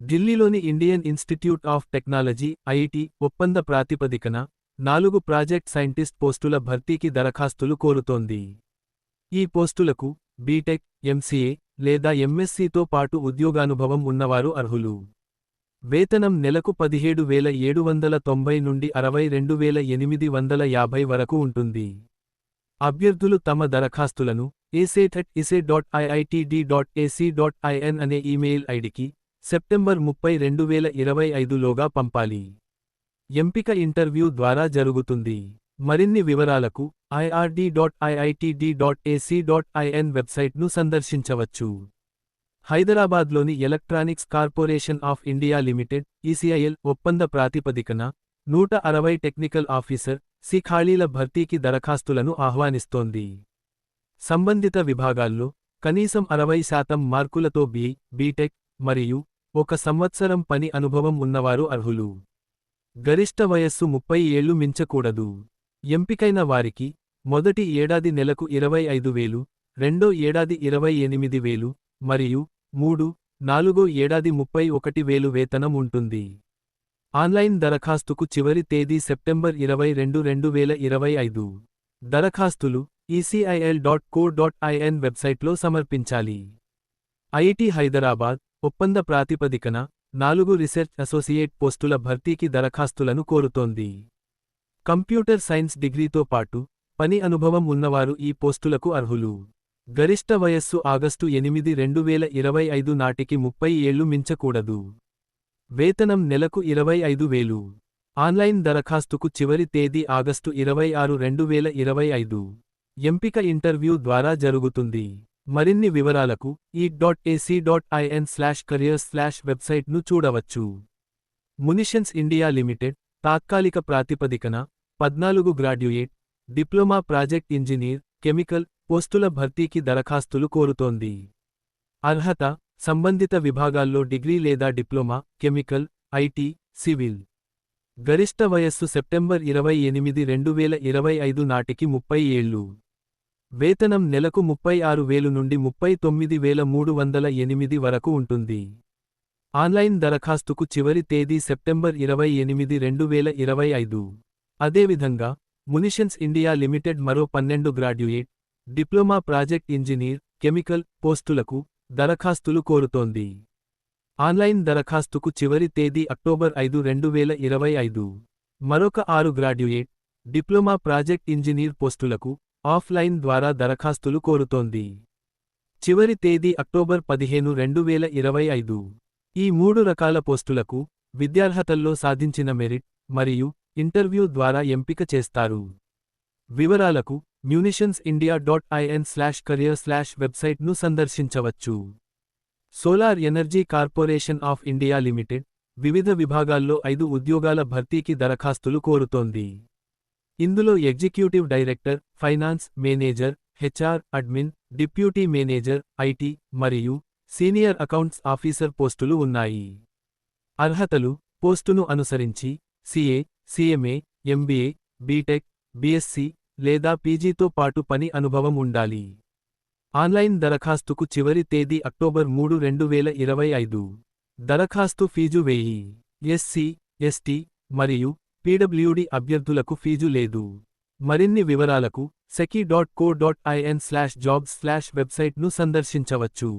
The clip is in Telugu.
ఢిల్లీలోని Indian Institute of Technology IIT ఒప్పంద ప్రాతిపదికన నాలుగు ప్రాజెక్ట్ సైంటిస్ట్ పోస్టుల భర్తీకి దరఖాస్తులు కోరుతోంది. ఈ పోస్టులకు బీటెక్ ఎంసీఏ లేదా ఎంఎస్సీతో పాటు ఉద్యోగానుభవం ఉన్నవారు అర్హులు. వేతనం నెలకు పదిహేడు వేల ఏడు వందల తొంభై నుండి అరవై రెండు వేల ఎనిమిది వందల యాభై వరకు ఉంటుంది. అభ్యర్థులు తమ దరఖాస్తులను ఏసేథట్ ఇసే dot IITD dot AC dot IN అనే ఈమెయిల్ ఐడికి సెప్టెంబర్ ముప్పై రెండు వేల ఇరవై ఐదులోగా పంపాలి. ఎంపిక ఇంటర్వ్యూ ద్వారా జరుగుతుంది. మరిన్ని వివరాలకు IRD dot IITD dot AC dot IN వెబ్సైట్ను సందర్శించవచ్చు. హైదరాబాద్లోని Electronics Corporation of India Limited ECIL ఒప్పంద ప్రాతిపదికన నూట అరవై టెక్నికల్ ఆఫీసర్ సి ఖాళీల భర్తీకి దరఖాస్తులను ఆహ్వానిస్తోంది. సంబంధిత విభాగాల్లో కనీసం అరవై శాతం మార్కులతో బి బీటెక్ మరియు ఒక సంవత్సరం పని అనుభవం ఉన్నవారు అర్హులు. గరిష్ట వయస్సు ముప్పై ఏళ్ళు మించకూడదు. ఎంపికైన వారికి మొదటి ఏడాది నెలకు ఇరవై ఐదు వేలు రెండో ఏడాది ఇరవై ఎనిమిది వేలు మరియు మూడు నాలుగో ఏడాది ముప్పై ఒకటి వేలు వేతనం ఉంటుంది. ఆన్లైన్ దరఖాస్తుకు చివరి తేదీ సెప్టెంబర్ ఇరవై రెండు రెండు వేల ఇరవై ఐదు. దరఖాస్తులు e ECIL dot co dot IN వెబ్సైట్లో సమర్పించాలి. ఐఐటి హైదరాబాద్ ఒప్పంద ప్రాతిపదికన నాలుగు రీసెర్చ్ అసోసియేట్ పోస్టుల భర్తీకి దరఖాస్తులను కోరుతోంది. కంప్యూటర్ సైన్స్ డిగ్రీతో పాటు పని అనుభవం ఉన్నవారు ఈ పోస్టులకు అర్హులు. గరిష్ట వయస్సు ఆగస్టు ఎనిమిది రెండు వేల ఇరవై ఐదు నాటికి ముప్పై ఏళ్ళు మించకూడదు. వేతనం నెలకు ఇరవై ఐదు వేలు. ఆన్లైన్ దరఖాస్తుకు చివరి తేదీ ఆగస్టు ఇరవై ఆరు రెండు వేల ఇరవై ఐదు. ఎంపిక ఇంటర్వ్యూ ద్వారా జరుగుతుంది. మరిన్ని వివరాలకు ఈ dot AC dot IN slash career slash వెబ్సైట్ను చూడవచ్చు. మునిషన్స్ ఇండియా లిమిటెడ్ తాత్కాలిక ప్రాతిపదికన పద్నాలుగు graduate diploma project engineer chemical పోస్టుల భర్తీకి దరఖాస్తులు కోరుతోంది. అర్హత సంబంధిత విభాగాల్లో డిగ్రీ లేదా డిప్లొమా కెమికల్ ఐటీ సివిల్. గరిష్ట వయస్సు సెప్టెంబర్ ఇరవై ఎనిమిది రెండు వేల ఇరవై ఐదు నాటికి ముప్పై ఏళ్ళు. వేతనం నెలకు ముప్పై ఆరు వేలు నుండి ముప్పై తొమ్మిది వేల మూడు వందల ఎనిమిది వరకు ఉంటుంది. ఆన్లైన్ దరఖాస్తుకు చివరి తేదీ సెప్టెంబర్ ఇరవై ఎనిమిది రెండు వేల ఇరవై ఐదు. అదేవిధంగా మునిషన్స్ ఇండియా లిమిటెడ్ మరో పన్నెండు graduate diploma project engineer chemical పోస్టులకు దరఖాస్తులు కోరుతోంది. ఆన్లైన్ దరఖాస్తుకు చివరి తేదీ అక్టోబర్ ఐదు రెండు వేల ఇరవై ఐదు. మరొక ఆరు గ్రాడ్యుయేట్ డిప్లొమా ప్రాజెక్ట్ ఇంజనీర్ పోస్టులకు ఆఫ్లైన్ ద్వారా దరఖాస్తులు కోరుతోంది. చివరి తేదీ అక్టోబర్ పదిహేను రెండు వేల ఇరవై ఐదు. ఈ మూడు రకాల పోస్టులకు విద్యార్హతల్లో సాధించిన మెరిట్ మరియు ఇంటర్వ్యూ ద్వారా ఎంపిక చేస్తారు. వివరాలకు munitions India dot IN slash career slash వెబ్సైట్ను సందర్శించవచ్చు. Solar Energy Corporation of India Limited వివిధ విభాగాల్లో ఐదు ఉద్యోగాల భర్తీకి దరఖాస్తులు కోరుతోంది. ఇందులో executive director finance manager HR admin deputy manager IT మరియు సీనియర్ అకౌంట్స్ ఆఫీసర్ పోస్టులు ఉన్నాయి. అర్హతలు పోస్టును అనుసరించి CA CMA MBA BTech BSc లేదా పీజీతో పాటు పని అనుభవం ఉండాలి. ఆన్లైన్ దరఖాస్తుకు చివరి తేదీ అక్టోబర్ మూడు రెండు వేల ఇరవై ఐదు. దరఖాస్తు ఫీజు వెయ్యి. ఎస్సీ ఎస్టీ మరియు పీడబ్ల్యూడి అభ్యర్థులకు ఫీజు లేదు. మరిన్ని వివరాలకు SECI dot co dot IN slash jobs slash వెబ్సైట్ను సందర్శించవచ్చు.